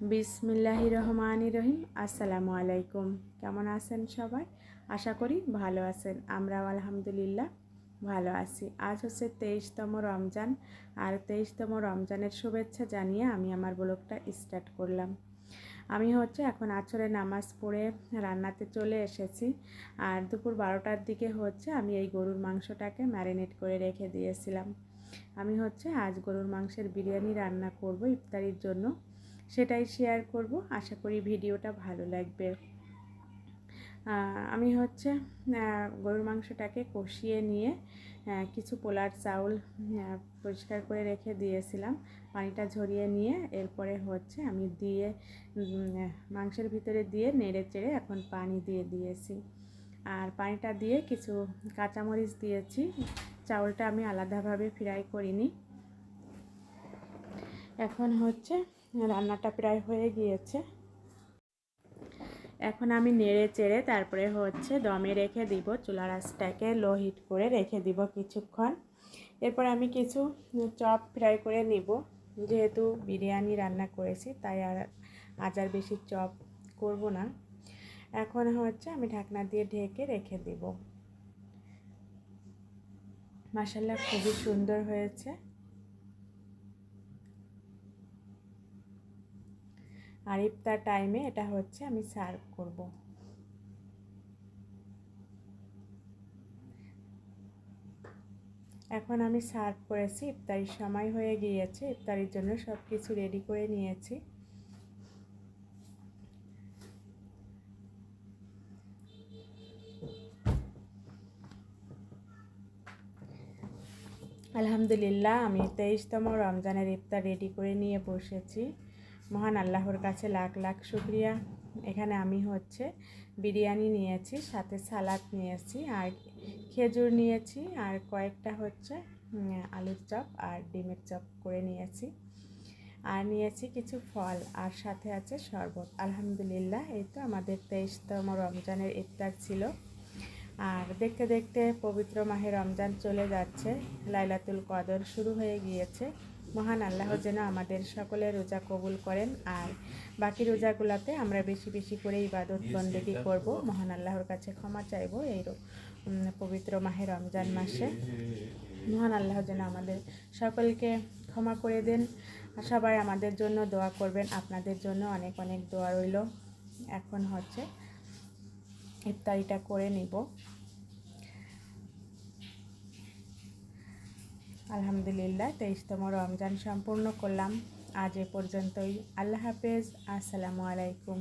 বিসমিল্লাহি রহমান রহিম আসসালামু আলাইকুম কেমন আছেন সবাই? আশা করি ভালো আছেন। আমরাও আলহামদুলিল্লাহ ভালো আছি। আজ হচ্ছে তেইশতম রমজান। আর তেইশতম রমজানের শুভেচ্ছা জানিয়ে আমি আমার ব্লগটা স্টার্ট করলাম। আমি হচ্ছে এখন আছরে নামাজ পড়ে রান্নাতে চলে এসেছি। আর দুপুর বারোটার দিকে হচ্ছে আমি এই গরুর মাংসটাকে ম্যারিনেট করে রেখে দিয়েছিলাম। আমি হচ্ছে আজ গরুর মাংসের বিরিয়ানি রান্না করব ইফতারির জন্য। সেটাই শেয়ার করব। আশা করি ভিডিওটা ভালো লাগবে। আমি হচ্ছে গরুর মাংসটাকে কষিয়ে নিয়ে কিছু পোলার চাউল পরিষ্কার করে রেখে দিয়েছিলাম। পানিটা ঝরিয়ে নিয়ে এরপরে হচ্ছে আমি দিয়ে মাংসের ভিতরে দিয়ে নেড়ে চেড়ে এখন পানি দিয়ে দিয়েছি। আর পানিটা দিয়ে কিছু কাঁচামরিচ দিয়েছি। চাউলটা আমি আলাদাভাবে ফ্রাই করিনি। এখন হচ্ছে রান্নাটা প্রায় হয়ে গিয়েছে। এখন আমি নেড়ে চেড়ে তারপরে হচ্ছে দমে রেখে দিব চুলার আঁচটাকে লো হিট করে রেখে দিব কিছুক্ষণ। এরপর আমি কিছু চপ ফ্রাই করে নিব। যেহেতু বিরিয়ানি রান্না করেছি, তাই আর আজ আর বেশি চপ করব না। এখন হচ্ছে আমি ঢাকনা দিয়ে ঢেকে রেখে দিব। মাসাল্লাহ খুবই সুন্দর হয়েছে। আর ইফতার টাইমে এটা হচ্ছে আমি সার্ভ করব। এখন আমি সার্ভ করেছি ইফতারির সময় হয়ে গিয়েছে, ইফতারির জন্য সব কিছু রেডি করে নিয়েছি। আলহামদুলিল্লাহ, আমি তেইশতম রমজানের ইফতার রেডি করে নিয়ে বসেছি। মহান আল্লাহর কাছে লাখ লাখ শুক্রিয়া। এখানে আমি হচ্ছে বিরিয়ানি নিয়েছি, সাথে সালাদ নিয়েছি, আর খেজুর নিয়েছি, আর কয়েকটা হচ্ছে আলুর চপ আর ডিমের চপ করে নিয়েছি। আর নিয়েছি কিছু ফল, আর সাথে আছে শরবত। আলহামদুলিল্লাহ, এই তো আমাদের তেইশতম রমজানের ইফতার ছিল। আর দেখতে দেখতে পবিত্র মাহে রমজান চলে যাচ্ছে, লাইলাতুল কদর শুরু হয়ে গিয়েছে। মহান আল্লাহ যেন আমাদের সকলের রোজা কবুল করেন আর বাকি রোজাগুলোতে আমরা বেশি বেশি করে ইবাদত বন্দেগি করব। মহান আল্লাহর কাছে ক্ষমা চাইব এই পবিত্র মাহে রমজান মাসে। মহান আল্লাহ যেন আমাদের সকলকে ক্ষমা করে দেন। সবাই আমাদের জন্য দোয়া করবেন। আপনাদের জন্য অনেক অনেক দোয়া রইল। এখন হচ্ছে ইফতারিটা করে নিব। আলহামদুলিল্লাহ তেইশতম রমজান সম্পূর্ণ করলাম। আজ এ পর্যন্তই। আল্লাহ হাফেজ। আসসালামু আলাইকুম।